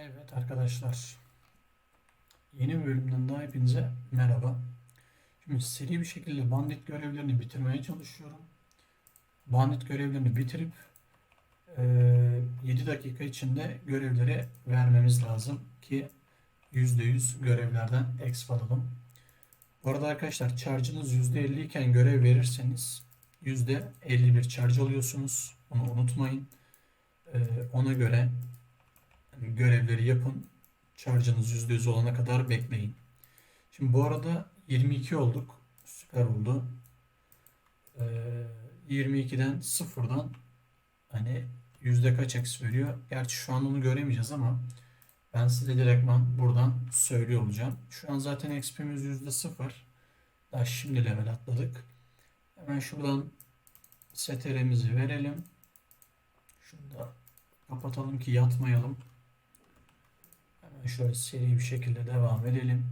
Evet arkadaşlar. Yeni bir bölümden daha hepinize merhaba. Şimdi seri bir şekilde bandit görevlerini bitirmeye çalışıyorum. Bandit görevlerini bitirip eee 7 dakika içinde görevleri vermemiz lazım ki %100 görevlerden exp alalım. Bu arada arkadaşlar charge'ınız %50 iken görev verirseniz %51 charge alıyorsunuz. Bunu unutmayın. Eee, ona göre görevleri yapın. Charge'ınız %100 olana kadar bekleyin. Şimdi bu arada 22 olduk. Süper oldu. Ee, 22'den sıfırdan hani yüzde kaç eksi veriyor? Gerçi şu an onu göremeyeceğiz ama ben size direktman buradan söylüyor olacağım. Şu an zaten XP'miz yüzde sıfır. Daha şimdi level atladık. Hemen şuradan STR'mizi verelim. Şunu da kapatalım ki yatmayalım. Şöyle seri bir şekilde devam edelim.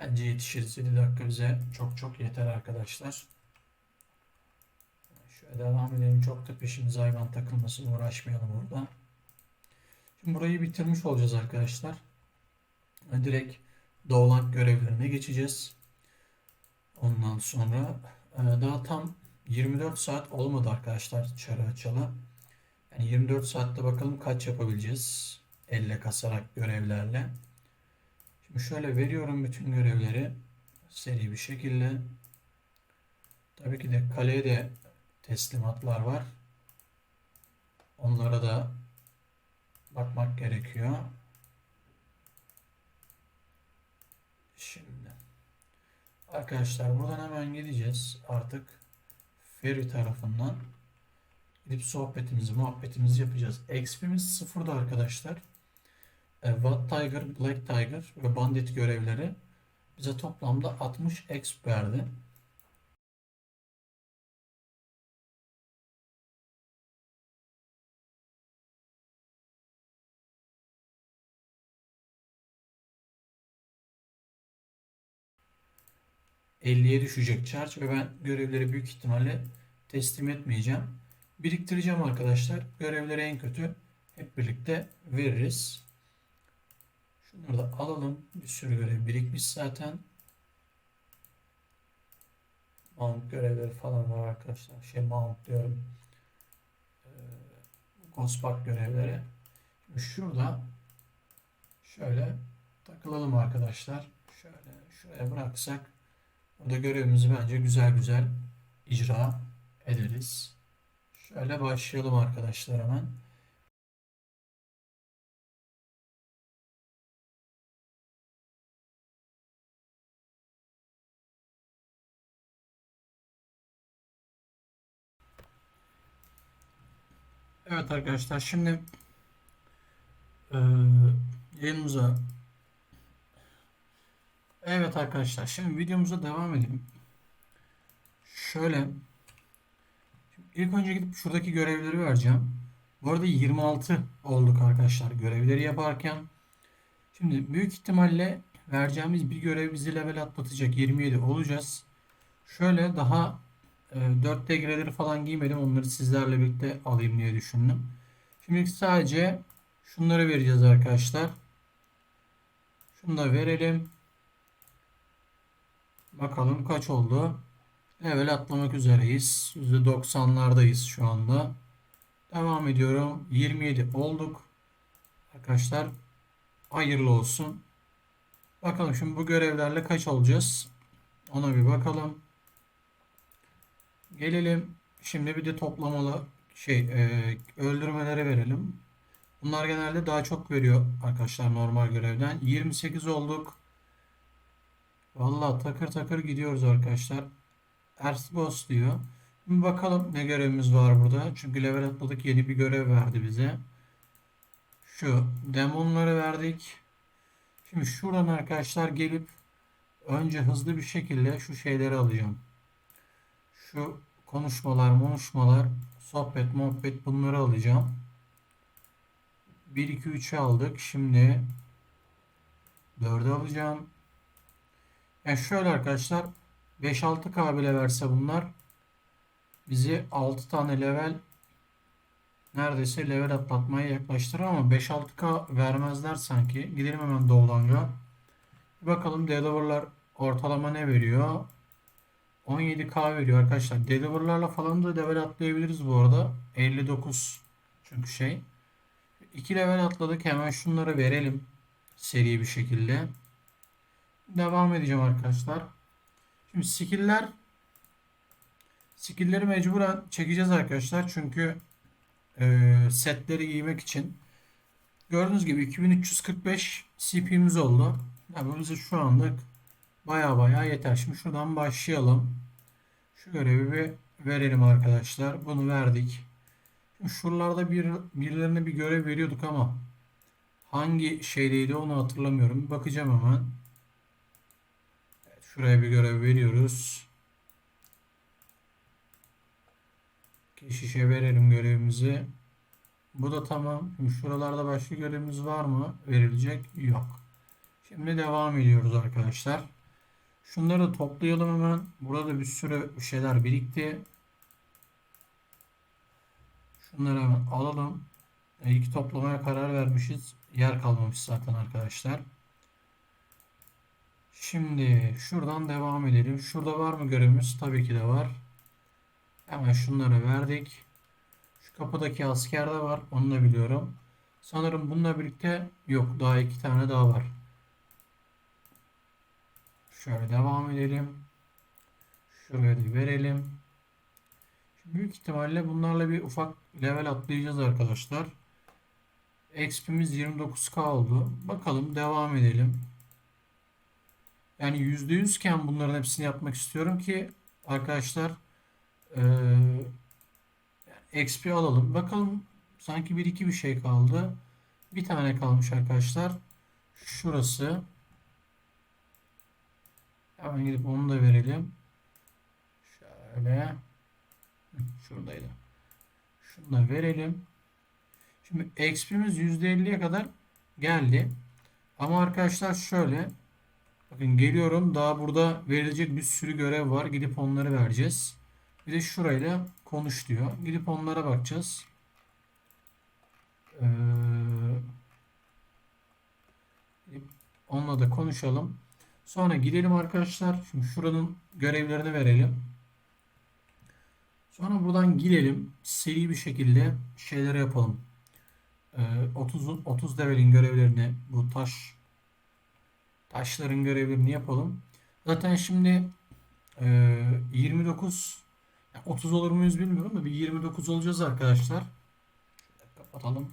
Bence yetişiriz. 7 dakika bize çok çok yeter arkadaşlar. Şöyle devam edelim. Çok da peşimize hayvan takılmasın. Uğraşmayalım burada. Şimdi burayı bitirmiş olacağız arkadaşlar. Direkt Doğulan görevlerine geçeceğiz. Ondan sonra e, daha tam 24 saat olmadı arkadaşlar çarı açalı. Yani 24 saatte bakalım kaç yapabileceğiz. Elle kasarak görevlerle. Şimdi şöyle veriyorum bütün görevleri seri bir şekilde. Tabii ki de kaleye de teslimatlar var. Onlara da bakmak gerekiyor. Şimdi arkadaşlar buradan hemen gideceğiz artık Ferry tarafından gidip sohbetimizi, muhabbetimizi yapacağız. XP'miz sıfırda arkadaşlar. E, Watt Tiger, Black Tiger ve Bandit görevleri bize toplamda 60 exp verdi. ...50'ye düşecek charge ve ben görevleri büyük ihtimalle teslim etmeyeceğim. Biriktireceğim arkadaşlar. Görevleri en kötü hep birlikte veririz. Şunları da alalım. Bir sürü görev birikmiş zaten. Mount görevleri falan var arkadaşlar. Şey mount diyorum. Ee, Ghostbug görevleri. Şimdi şurada şöyle takılalım arkadaşlar. Şöyle şuraya bıraksak burada görevimizi bence güzel güzel icra ederiz. Şöyle başlayalım arkadaşlar hemen. Evet arkadaşlar şimdi eee yayınımıza Evet arkadaşlar şimdi videomuza devam edelim. Şöyle ilk önce gidip şuradaki görevleri vereceğim. Bu arada 26 olduk arkadaşlar görevleri yaparken. Şimdi büyük ihtimalle vereceğimiz bir görev bizi level atlatacak. 27 olacağız. Şöyle daha e, 4 degreleri falan giymedim. Onları sizlerle birlikte alayım diye düşündüm. Şimdi sadece şunları vereceğiz arkadaşlar. Şunu da verelim. Bakalım kaç oldu. Level atlamak üzereyiz. %90'lardayız şu anda. Devam ediyorum. 27 olduk. Arkadaşlar hayırlı olsun. Bakalım şimdi bu görevlerle kaç olacağız? Ona bir bakalım. Gelelim. Şimdi bir de toplamalı şey e, öldürmelere verelim. Bunlar genelde daha çok veriyor arkadaşlar normal görevden. 28 olduk. Vallahi takır takır gidiyoruz arkadaşlar. Ersbos diyor. Bir bakalım ne görevimiz var burada. Çünkü level atladık yeni bir görev verdi bize. Şu demonları verdik. Şimdi şuradan arkadaşlar gelip önce hızlı bir şekilde şu şeyleri alacağım. Şu konuşmalar, konuşmalar, sohbet, muhabbet bunları alacağım. 1 2 3'ü aldık. Şimdi 4'ü alacağım. Yani şöyle arkadaşlar 5-6K bile verse bunlar bizi 6 tane level neredeyse level atlatmaya yaklaştırır ama 5-6K vermezler sanki. Gidelim hemen Doğulang'a. Bir bakalım Deliver'lar ortalama ne veriyor? 17K veriyor arkadaşlar. Deliver'larla falan da level atlayabiliriz bu arada. 59 çünkü şey. 2 level atladık. Hemen şunları verelim. Seri bir şekilde. Devam edeceğim arkadaşlar. Şimdi skill'ler skill'leri mecburen çekeceğiz arkadaşlar. Çünkü e, setleri giymek için gördüğünüz gibi 2345 CP'miz oldu. Yani bize şu anlık baya baya yeter. Şimdi şuradan başlayalım. Şu görevi bir verelim arkadaşlar. Bunu verdik. Şimdi şuralarda bir, birilerine bir görev veriyorduk ama hangi şeydeydi onu hatırlamıyorum. Bir bakacağım hemen. Şuraya bir görev veriyoruz. Keşişe verelim görevimizi. Bu da tamam. Şimdi şuralarda başka görevimiz var mı? Verilecek? Yok. Şimdi devam ediyoruz arkadaşlar. Şunları toplayalım hemen. Burada bir sürü şeyler birikti. Şunları hemen alalım. E, toplamaya karar vermişiz. Yer kalmamış zaten arkadaşlar. Şimdi şuradan devam edelim. Şurada var mı görevimiz? Tabii ki de var. Hemen şunları verdik. Şu kapıdaki asker de var. Onu da biliyorum. Sanırım bununla birlikte yok. Daha iki tane daha var. Şöyle devam edelim. Şuraya da verelim. Şimdi büyük ihtimalle bunlarla bir ufak level atlayacağız arkadaşlar. XP'miz 29k oldu. Bakalım devam edelim. Yani %100 iken bunların hepsini yapmak istiyorum ki arkadaşlar ee, XP alalım. Bakalım sanki bir iki bir şey kaldı. Bir tane kalmış arkadaşlar. Şurası. Hemen gidip onu da verelim. Şöyle. Şuradaydı. Şunu da verelim. Şimdi XP'miz %50'ye kadar geldi. Ama arkadaşlar şöyle. Bakın geliyorum. Daha burada verilecek bir sürü görev var. Gidip onları vereceğiz. Bir de şurayla konuş diyor. Gidip onlara bakacağız. Ee, onunla da konuşalım. Sonra gidelim arkadaşlar. Şimdi şuranın görevlerini verelim. Sonra buradan gidelim. Seri bir şekilde şeyleri yapalım. Ee, 30 30 level'in görevlerini bu taş taşların görevlerini yapalım. Zaten şimdi e, 29 30 olur muyuz bilmiyorum da bir 29 olacağız arkadaşlar. Kapatalım.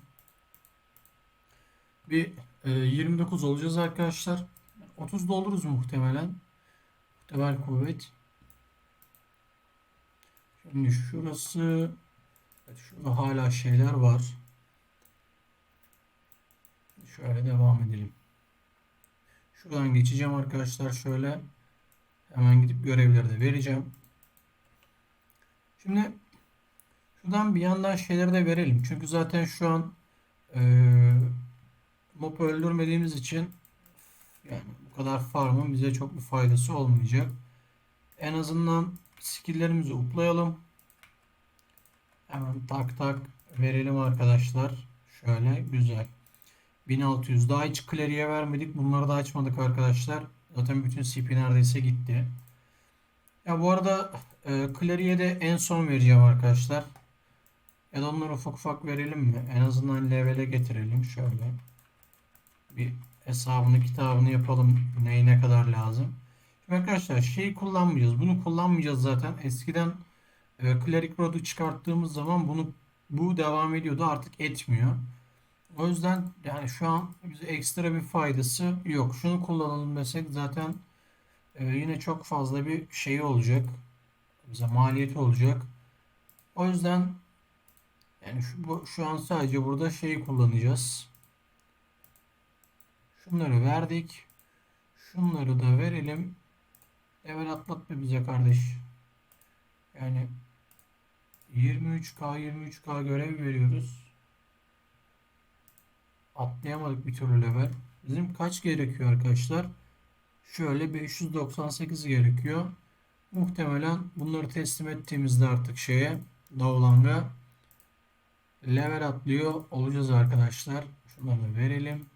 Bir e, 29 olacağız arkadaşlar. 30'da oluruz muhtemelen. Muhtemel kuvvet. Şimdi şurası evet, şurada hala şeyler var. Şöyle devam edelim. Şuradan geçeceğim arkadaşlar şöyle. Hemen gidip görevleri de vereceğim. Şimdi şuradan bir yandan şeyleri de verelim. Çünkü zaten şu an e, mob'u öldürmediğimiz için yani kadar farmın bize çok bir faydası olmayacak. En azından skilllerimizi uplayalım. Hemen tak tak verelim arkadaşlar. Şöyle güzel. 1600 daha hiç Clary'e vermedik. Bunları da açmadık arkadaşlar. Zaten bütün CP neredeyse gitti. Ya bu arada e, Clary'e de en son vereceğim arkadaşlar. Ya da onları ufak ufak verelim mi? En azından levele getirelim. Şöyle. Bir hesabını kitabını yapalım. Neyi ne kadar lazım. Şimdi arkadaşlar şeyi kullanmayacağız. Bunu kullanmayacağız zaten. Eskiden e, Cleric Rod'u çıkarttığımız zaman bunu bu devam ediyordu. Artık etmiyor. O yüzden yani şu an bize ekstra bir faydası yok. Şunu kullanalım desek zaten e, yine çok fazla bir şey olacak. Bize maliyeti olacak. O yüzden yani şu, bu, şu an sadece burada şeyi kullanacağız. Şunları verdik. Şunları da verelim. Level atlatma bize kardeş. Yani 23K 23K görev veriyoruz. Atlayamadık bir türlü level. Bizim kaç gerekiyor arkadaşlar? Şöyle 598 gerekiyor. Muhtemelen bunları teslim ettiğimizde artık şeye Davlang'a level atlıyor olacağız arkadaşlar. Şunları verelim.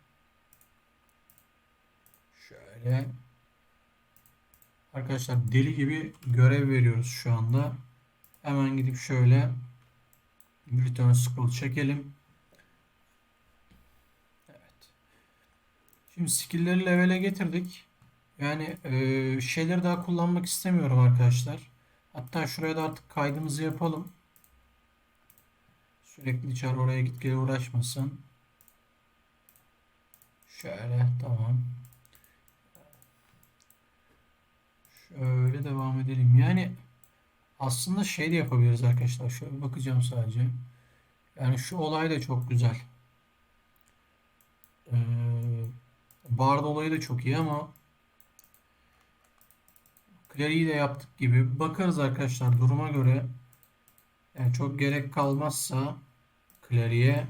Şöyle. Arkadaşlar deli gibi görev veriyoruz şu anda. Hemen gidip şöyle return scroll çekelim. Evet. Şimdi skill'leri levele getirdik. Yani e, şeyleri daha kullanmak istemiyorum arkadaşlar. Hatta şuraya da artık kaydımızı yapalım. Sürekli çar oraya git gel uğraşmasın. Şöyle tamam. Şöyle devam edelim. Yani aslında şey de yapabiliriz arkadaşlar. Şöyle bakacağım sadece. Yani şu olay da çok güzel. Ee, Bard olayı da çok iyi ama Clary'i de yaptık gibi. Bakarız arkadaşlar duruma göre. Yani çok gerek kalmazsa Clary'e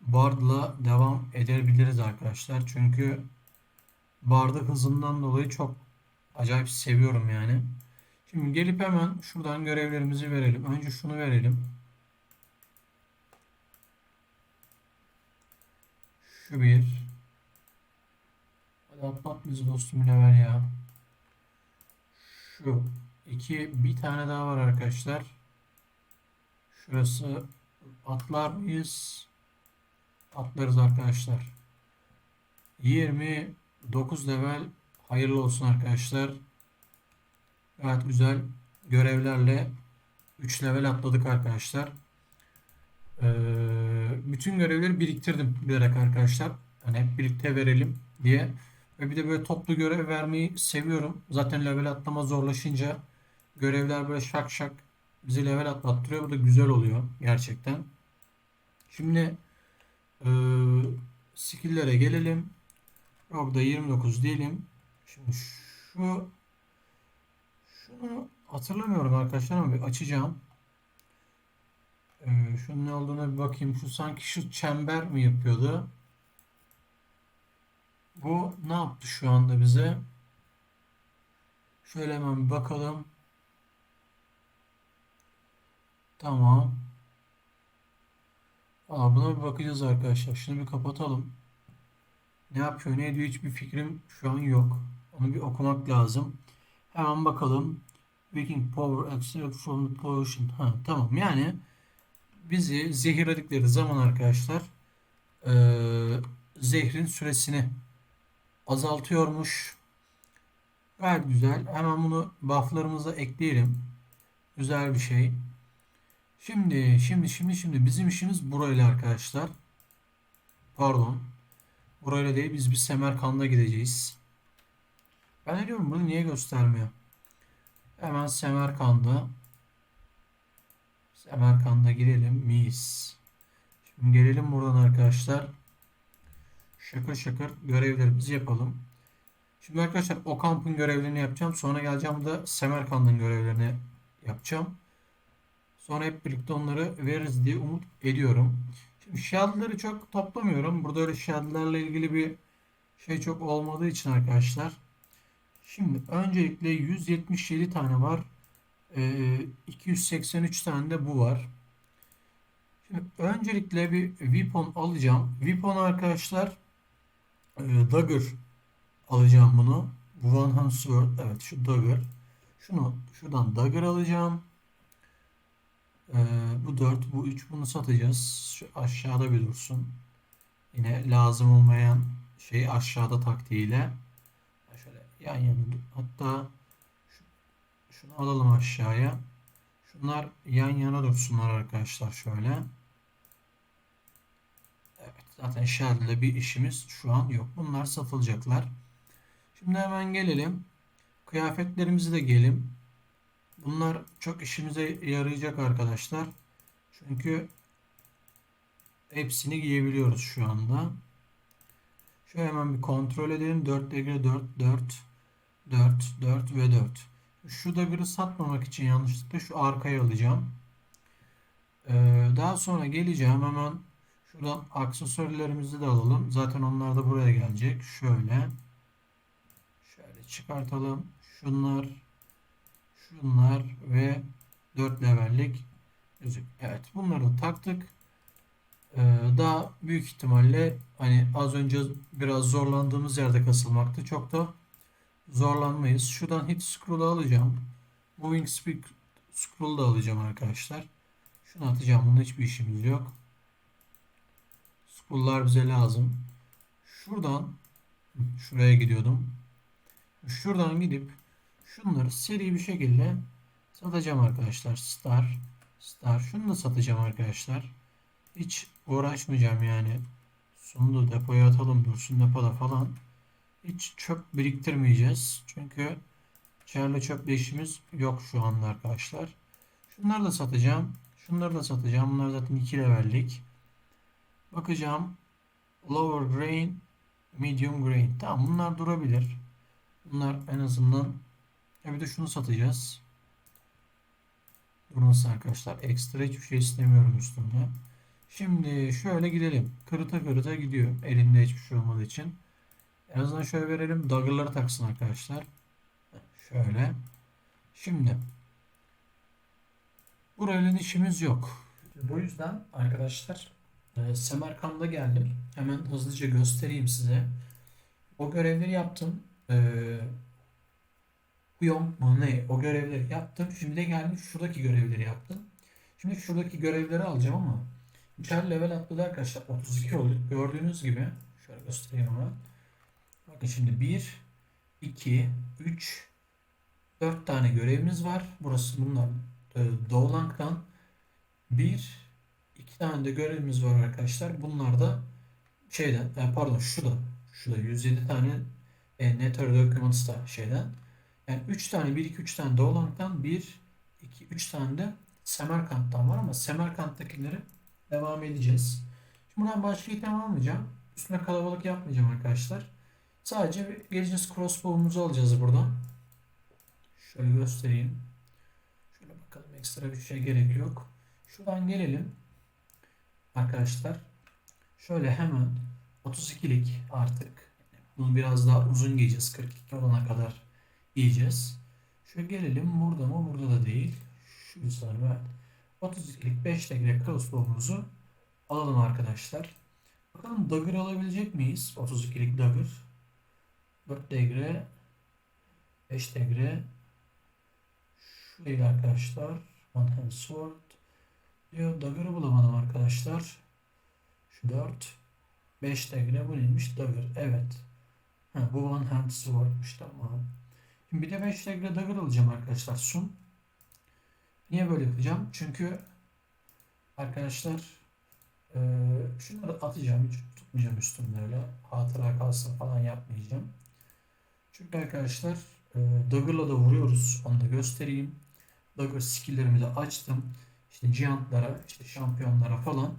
Bard'la devam edebiliriz arkadaşlar. Çünkü Bard'ı hızından dolayı çok acayip seviyorum yani. Şimdi gelip hemen şuradan görevlerimizi verelim. Önce şunu verelim. Şu bir. Hadi atlat bizi dostum level ya. Şu iki. Bir tane daha var arkadaşlar. Şurası atlar mıyız? Atlarız arkadaşlar. 29 level hayırlı olsun arkadaşlar. Gayet güzel görevlerle 3 level atladık arkadaşlar. Ee, bütün görevleri biriktirdim bilerek arkadaşlar. Hani hep birlikte verelim diye. Ve bir de böyle toplu görev vermeyi seviyorum. Zaten level atlama zorlaşınca görevler böyle şak şak bizi level atlattırıyor. Bu da güzel oluyor gerçekten. Şimdi e, skill'lere gelelim. Rog'da 29 diyelim. Şimdi şu şunu hatırlamıyorum arkadaşlar ama bir açacağım. Ee, şunun ne olduğuna bir bakayım. Şu sanki şu çember mi yapıyordu? Bu ne yaptı şu anda bize? Şöyle hemen bir bakalım. Tamam. Aa, buna bir bakacağız arkadaşlar. Şunu bir kapatalım. Ne yapıyor, ne ediyor hiçbir fikrim şu an yok. Onu bir okumak lazım. Hemen bakalım. Viking power extract from the pollution. Ha, tamam yani bizi zehirledikleri zaman arkadaşlar e, zehrin süresini azaltıyormuş. Gayet güzel. Hemen bunu bufflarımıza ekleyelim. Güzel bir şey. Şimdi, şimdi, şimdi, şimdi bizim işimiz burayla arkadaşlar. Pardon. Burayla değil biz bir Semerkand'a gideceğiz. Ben diyorum bunu niye göstermiyor? Hemen Semerkand'a Semerkand'a girelim. Mis. Şimdi gelelim buradan arkadaşlar. Şakır şakır görevlerimizi yapalım. Şimdi arkadaşlar o kampın görevlerini yapacağım. Sonra geleceğim da Semerkand'ın görevlerini yapacağım. Sonra hep birlikte onları veririz diye umut ediyorum. Şimdi shield'ları çok toplamıyorum. Burada öyle shield'larla ilgili bir şey çok olmadığı için arkadaşlar. Şimdi öncelikle 177 tane var. Ee, 283 tane de bu var. Şimdi öncelikle bir weapon alacağım. Weapon arkadaşlar e, dagger alacağım bunu. Bu One Hand Sword. Evet şu dagger. Şunu şuradan dagger alacağım. Ee, bu 4, bu 3 bunu satacağız. Şu aşağıda bir dursun. Yine lazım olmayan şey aşağıda taktiğiyle. Yan yana hatta şu, şunu alalım aşağıya. Şunlar yan yana dursunlar arkadaşlar şöyle. Evet zaten şerle bir işimiz şu an yok. Bunlar satılacaklar. Şimdi hemen gelelim. Kıyafetlerimizi de gelelim. Bunlar çok işimize yarayacak arkadaşlar. Çünkü hepsini giyebiliyoruz şu anda. Şöyle hemen bir kontrol edelim. 4 degre 4 4 4 4 ve 4. Şu dagger'ı satmamak için yanlışlıkla şu arkaya alacağım. Ee, daha sonra geleceğim hemen şuradan aksesuarlarımızı da alalım. Zaten onlar da buraya gelecek. Şöyle şöyle çıkartalım. Şunlar şunlar ve 4 levellik. Evet bunları da taktık. Ee, daha büyük ihtimalle hani az önce biraz zorlandığımız yerde kasılmaktı. Çok da zorlanmayız. Şuradan hit scroll'u alacağım. Moving speed scroll'u da alacağım arkadaşlar. Şunu atacağım. Bunun hiçbir işimiz yok. Scroll'lar bize lazım. Şuradan şuraya gidiyordum. Şuradan gidip şunları seri bir şekilde satacağım arkadaşlar. Star, star. Şunu da satacağım arkadaşlar. Hiç uğraşmayacağım yani. Sonunda depoya atalım dursun depoda falan. Hiç çöp biriktirmeyeceğiz. Çünkü içeride çöple işimiz yok şu anda arkadaşlar. Şunları da satacağım. Şunları da satacağım. Bunlar zaten 2 levellik. Bakacağım. Lower grain, medium grain. Tamam bunlar durabilir. Bunlar en azından ya bir de şunu satacağız. Durmasın arkadaşlar. Ekstra hiçbir şey istemiyorum üstümde. Şimdi şöyle gidelim. Kırıta kırıta gidiyor. Elinde hiçbir şey olmadığı için. En azından şöyle verelim. Dagger'ları taksın arkadaşlar. Şöyle. Şimdi. Burayla işimiz yok. Bu yüzden arkadaşlar e, Semerkand'a geldim. Hemen hızlıca göstereyim size. O görevleri yaptım. E, Uyum mu ne? O görevleri yaptım. Şimdi de geldim şuradaki görevleri yaptım. Şimdi şuradaki görevleri alacağım ama üçer level atladı arkadaşlar. 32 oldu. Gördüğünüz gibi. Şöyle göstereyim ama. Bakın şimdi 1, 2, 3, 4 tane görevimiz var. Burası bunlar e, Doğulank'tan 1, 2 tane de görevimiz var arkadaşlar. Bunlar da şeyden e, pardon şurada şurada 107 tane e, Nether Documents da şeyden yani 3 tane 1 2 3 tane Doğulank'tan 1 2 3 tane de Semerkant'tan var ama Semerkant'takileri devam edeceğiz. Şimdi buradan başka item almayacağım. Üstüne kalabalık yapmayacağım arkadaşlar. Sadece bir geleceğiz crossbow'umuzu alacağız buradan. Şöyle göstereyim. Şöyle bakalım ekstra bir şey gerek yok. Şuradan gelelim. Arkadaşlar. Şöyle hemen 32'lik artık. Bunu biraz daha uzun giyeceğiz. 42 olana kadar giyeceğiz. Şöyle gelelim. Burada mı? Burada da değil. Şu yüzden ver. 32'lik 5 degree crossbow'umuzu alalım arkadaşlar. Bakalım dagger alabilecek miyiz? 32'lik dagger. 4 degree 5 degree şu değil arkadaşlar. One hand sword diyor. Dagger'ı bulamadım arkadaşlar. Şu 4 5 degree bu neymiş? Dagger. Evet. Ha, bu one hand sword'muş tamam. Şimdi bir de 5 degree dagger alacağım arkadaşlar. Sun. Niye böyle yapacağım? Çünkü arkadaşlar e, şunları atacağım. Hiç tutmayacağım üstümde öyle. Hatıra kalsın falan yapmayacağım. Çünkü arkadaşlar e, Dagger'la da vuruyoruz. Onu da göstereyim. Dagger skill'lerimi de açtım. İşte Giant'lara, işte şampiyonlara falan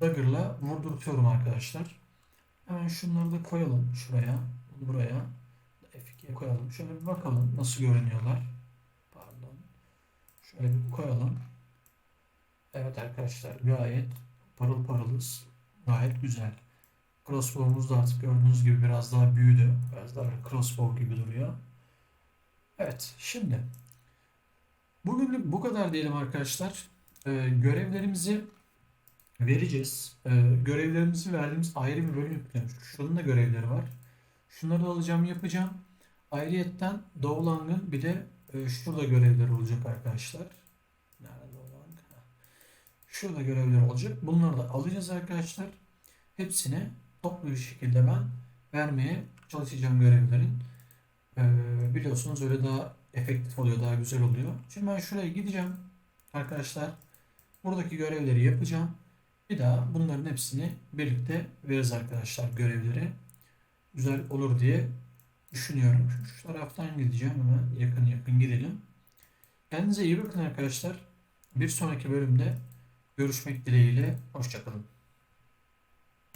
Dagger'la vurdurtuyorum arkadaşlar. Hemen şunları da koyalım şuraya. Buraya. F2'ye koyalım. Şöyle bir bakalım nasıl görünüyorlar. Pardon. Şöyle bir koyalım. Evet arkadaşlar gayet parıl parılız. Gayet güzel. Crossbow'umuz da artık gördüğünüz gibi biraz daha büyüdü. Biraz daha crossbow gibi duruyor. Evet şimdi bugünlük bu kadar diyelim arkadaşlar. Ee, görevlerimizi vereceğiz. Ee, görevlerimizi verdiğimiz ayrı bir bölüm yüklemiş. Şunun da görevleri var. Şunları da alacağım yapacağım. Ayrıyetten Doğulang'ın bir de e, şurada görevleri olacak arkadaşlar. Nerede Doğulang? Ha. Şurada görevler olacak. Bunları da alacağız arkadaşlar. Hepsini toplu bir şekilde ben vermeye çalışacağım görevlerin. Ee, biliyorsunuz öyle daha efektif oluyor, daha güzel oluyor. Şimdi ben şuraya gideceğim arkadaşlar. Buradaki görevleri yapacağım. Bir daha bunların hepsini birlikte veririz arkadaşlar görevleri. Güzel olur diye düşünüyorum. Şu taraftan gideceğim hemen yakın yakın gidelim. Kendinize iyi bakın arkadaşlar. Bir sonraki bölümde görüşmek dileğiyle. Hoşçakalın.